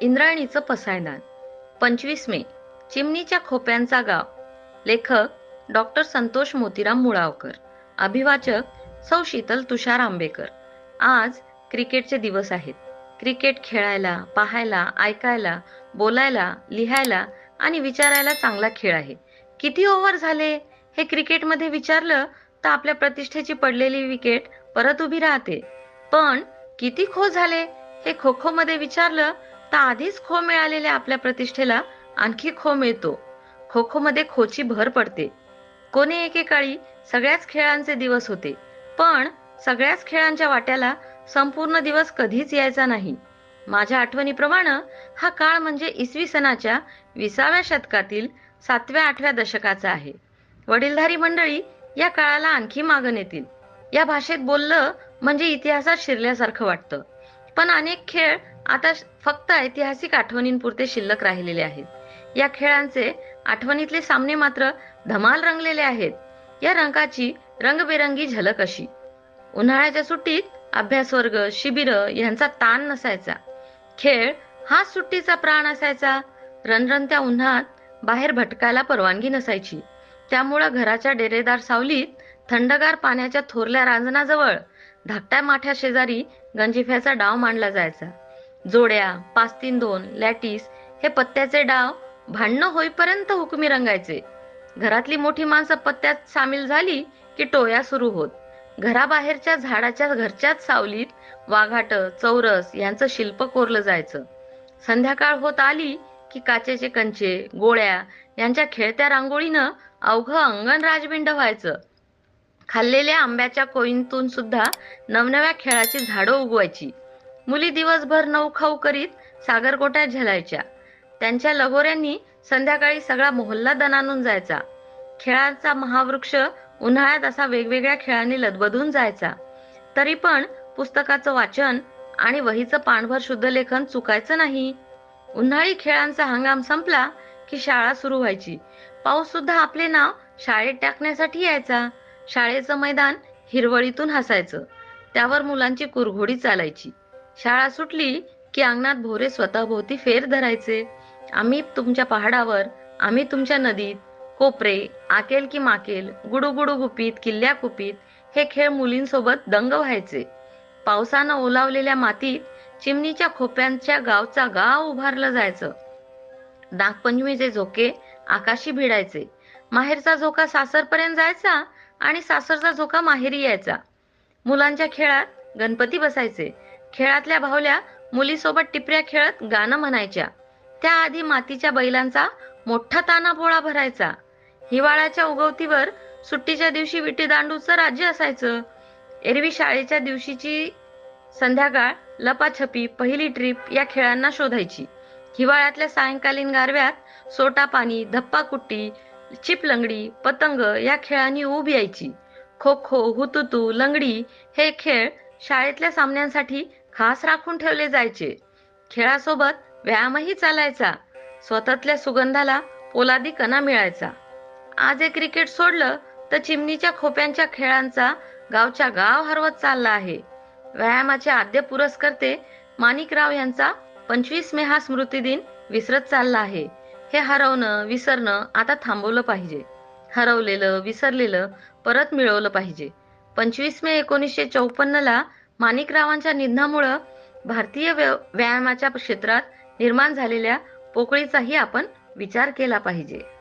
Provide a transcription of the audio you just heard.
इंद्रायणीचं पसायदान पंचवीस मे चिमणीच्या खोप्यांचा गाव. लेखक डॉक्टर संतोष मोतीराम मुळावकर. अभिवाचक सौ शीतल तुषार आंबेकर. आज क्रिकेटचे दिवस आहेत. क्रिकेट खेळायला पाहायला ऐकायला बोलायला लिहायला आणि विचारायला चांगला खेळ आहे. किती ओव्हर झाले? हे क्रिकेटमध्ये विचारलं तर आपल्या प्रतिष्ठेची पडलेली विकेट परत उभी राहते. पण किती खो झाले? हे खो खो मध्ये विचारलं तर आधीच खो मिळालेल्या आपल्या प्रतिष्ठेला आणखी खो मिळतो. खो खो मध्ये खोची भर पडते. कोणी एकेकाळी सगळ्याच खेळांचे दिवस होते. पण सगळ्याच खेळांच्या वाट्याला संपूर्ण दिवस कधीच यायचा नाही. माझ्या आठवणीप्रमाणे हा काळ म्हणजे इसवी सनाच्या विसाव्या शतकातील सातव्या आठव्या दशकाचा आहे. वडीलधारी मंडळी या काळाला आणखी मागं येतील या भाषेत बोललं म्हणजे इतिहासात शिरल्यासारखं वाटतं. पण अनेक खेळ आता फक्त ऐतिहासिक आठवणींपुरते शिल्लक राहिलेले आहेत. या खेळांचे आठवणीतले सामने मात्र धमाल रंगलेले आहेत. या रंगाची रंगबेरंगी झलक अशी. उन्हाळ्याच्या सुट्टीत अभ्यास वर्ग शिबिर यांचा ताण नसायचा. खेळ हा सुट्टीचा प्राण असायचा. रणरणत्या उन्हात बाहेर भटकायला परवानगी नसायची. त्यामुळं घराच्या डेरेदार सावलीत थंडगार पाण्याच्या थोरल्या रांजणाजवळ धाकट्या माठ्या शेजारी गंजिफ्याचा डाव मांडला जायचा. जोड्या पाच तीन दोन लॅटिस हे पत्त्याचे डाव भांडणं होईपर्यंत हुकमी रंगायचे. घरातली मोठी माणसं पत्त्यात सामील झाली की टोया सुरू होत. घराबाहेरच्या झाडाच्या घरच्याच सावलीत वाघाट चौरस यांचं शिल्प कोरलं जायचं. संध्याकाळ होत आली की काचेचे कंचे गोळ्या यांच्या खेळत्या रांगोळीनं अवघं अंगण राजबिंड व्हायचं. खाल्लेल्या आंब्याच्या कोईंतून सुद्धा नवनव्या खेळाची झाडं उगवायची. मुली दिवसभर नऊ खाऊ करीत सागरकोट्या झेलायच्या. त्यांच्या लगोऱ्यांनी संध्याकाळी सगळा मोहल्ला दणानून जायचा. खेळाचा महावृक्ष उन्हाळ्यात असा वेगवेगळ्या खेळांनी लदबदून जायचा. तरी पण पुस्तकाचं वाचन आणि वहीचं पाणभर शुद्ध लेखन चुकायचं नाही. उन्हाळी खेळांचा हंगाम संपला की शाळा सुरू व्हायची. पाऊस सुद्धा आपले नाव शाळेत टाकण्यासाठी यायचा. शाळेचं मैदान हिरवळीतून हसायचं. त्यावर मुलांची कुरघोडी चालायची. शाळा सुटली की अंगणात भोरे स्वतःभोवती फेर धरायचे. आम्ही तुमच्या पहाडावर आम्ही तुमच्या नदीत कोपरे आकेल की माकेल गुडुगुडू गुपीत किल्ल्या कुपीत हे खेळ मुलींसोबत दंग व्हायचे. पावसानं ओलावलेल्या मातीत चिमणीच्या खोप्यांच्या गावचा गाव उभारलं जायचं. नागपंचमीचे झोके आकाशी भिडायचे. माहेरचा झोका सासरपर्यंत जायचा? आणि सासरचा झोका माहेरी यायचा. मुलांच्या खेळात गणपती बसायचे. खेळातल्या भावल्या मुलीसोबत टिपऱ्या खेळत गाणं म्हणायच्या. त्याआधी मातीच्या बैलांचा मोठा ताना पोळा भरायचा. हिवाळ्याच्या उगवतीवर सुट्टीच्या दिवशी विटी दांडूचं राज्य असायचं. एरवी शाळेच्या दिवशीची संध्याकाळ लपाछपी पहिली ट्रिप या खेळांना शोधायची. हिवाळ्यातल्या सायंकालीन गारव्यात सोटा पाणी धप्पा कुट्टी चिपलंगडी पतंग या खेळांनी उब यायची. खो खो हुतुतू लंगडी हे खेळ शाळेतल्या सामन्यांसाठी खास राखून ठेवले जायचे. खेळासोबत व्यायामही चालायचा. स्वतःतल्या सुगंधाला पोलादी कणा मिळायचा. आज हे क्रिकेट सोडलं तर चिमणीच्या खोप्यांच्या खेळांचा गावच्या गाव हरवत चालला आहे. व्यायामाचे आद्य पुरस्कर्ते माणिकराव यांचा पंचवीस मे हा स्मृती दिन विसरत चालला आहे. हे हरवणं विसरणं आता थांबवलं पाहिजे. हरवलेलं विसरलेलं परत मिळवलं पाहिजे. पंचवीस मे एकोणीसशे चौपन्नला माणिकरावांच्या निधनामुळं भारतीय व्यायामाच्या क्षेत्रात निर्माण झालेल्या पोकळीचाही आपण विचार केला पाहिजे.